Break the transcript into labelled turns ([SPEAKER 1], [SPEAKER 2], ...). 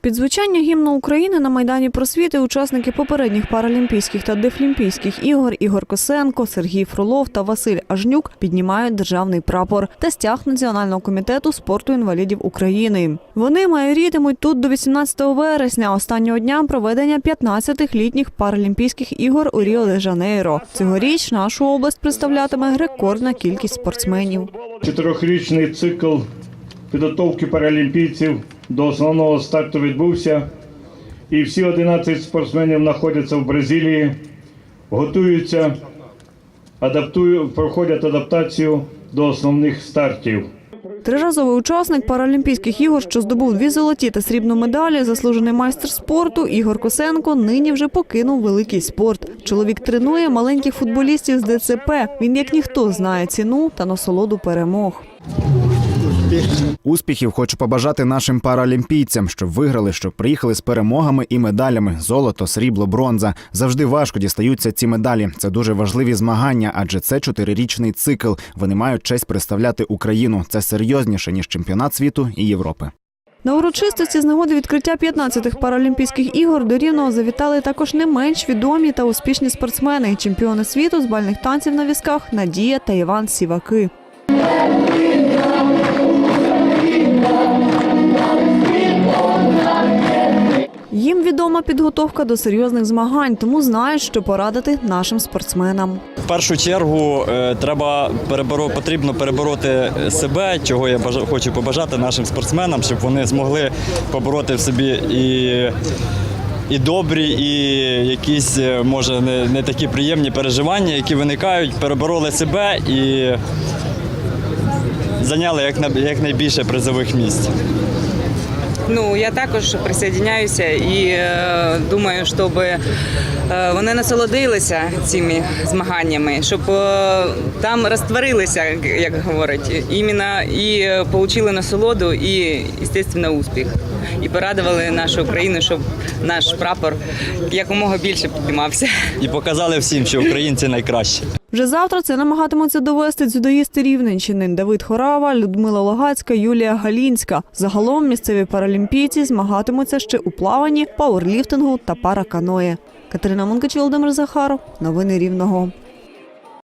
[SPEAKER 1] Під звучання гімну України на майдані просвіти учасники попередніх паралімпійських та дефлімпійських ігор Ігор Косенко, Сергій Фролов та Василь Ажнюк піднімають державний прапор та стяг Національного комітету спорту інвалідів України. Вони майорітимуть тут до 18 вересня, останнього дня проведення 15-х літніх паралімпійських ігор у Ріо де Жанейро. Цьогоріч нашу область представлятиме рекордна кількість спортсменів.
[SPEAKER 2] Чотирьохрічний цикл підготовки паралімпійців до основного старту відбувся, і всі 11 спортсменів знаходяться в Бразилії, готуються, адаптують, проходять адаптацію до основних стартів.
[SPEAKER 1] Триразовий учасник Паралімпійських ігор, що здобув дві золоті та срібну медалі, заслужений майстер спорту Ігор Косенко нині вже покинув великий спорт. Чоловік тренує маленьких футболістів з ДЦП. Він як ніхто знає ціну та насолоду перемог.
[SPEAKER 3] Успіхів хочу побажати нашим паралімпійцям, щоб виграли, щоб приїхали з перемогами і медалями: золото, срібло, бронза. Завжди важко дістаються ці медалі. Це дуже важливі змагання, адже це чотирирічний цикл. Вони мають честь представляти Україну. Це серйозніше ніж чемпіонат світу і Європи.
[SPEAKER 1] На урочистості з нагоди відкриття 15-х паралімпійських ігор до Рівного завітали також не менш відомі та успішні спортсмени, чемпіони світу з бальних танців на візках Надія та Іван Сіваки. Відома підготовка до серйозних змагань, тому знають, що порадити нашим спортсменам.
[SPEAKER 4] В першу чергу е, треба переборо, потрібно перебороти себе, чого я хочу побажати нашим спортсменам, щоб вони змогли побороти в собі і, і добрі, і якісь, е, може, не, не такі приємні переживання, які виникають, перебороли себе і зайняли як, якнайбільше призових місць.
[SPEAKER 5] Ну, я також присоединяюся і е, думаю, щоб е, вони насолодилися цими змаганнями, щоб е, там розтворилися, як говорять, іменно і отримали насолоду і, звісно, успіх. І порадували нашу Україну, щоб наш прапор якомога більше піднімався.
[SPEAKER 4] І показали всім, що українці найкращі.
[SPEAKER 1] Вже завтра це намагатимуться довести дзюдоїсти Рівненщини Давид Хорава, Людмила Логацька, Юлія Галінська. Загалом місцеві паралімпійці змагатимуться ще у плаванні, пауерліфтингу та параканої. Катерина Монкач, Володимир Захаров. Новини Рівного.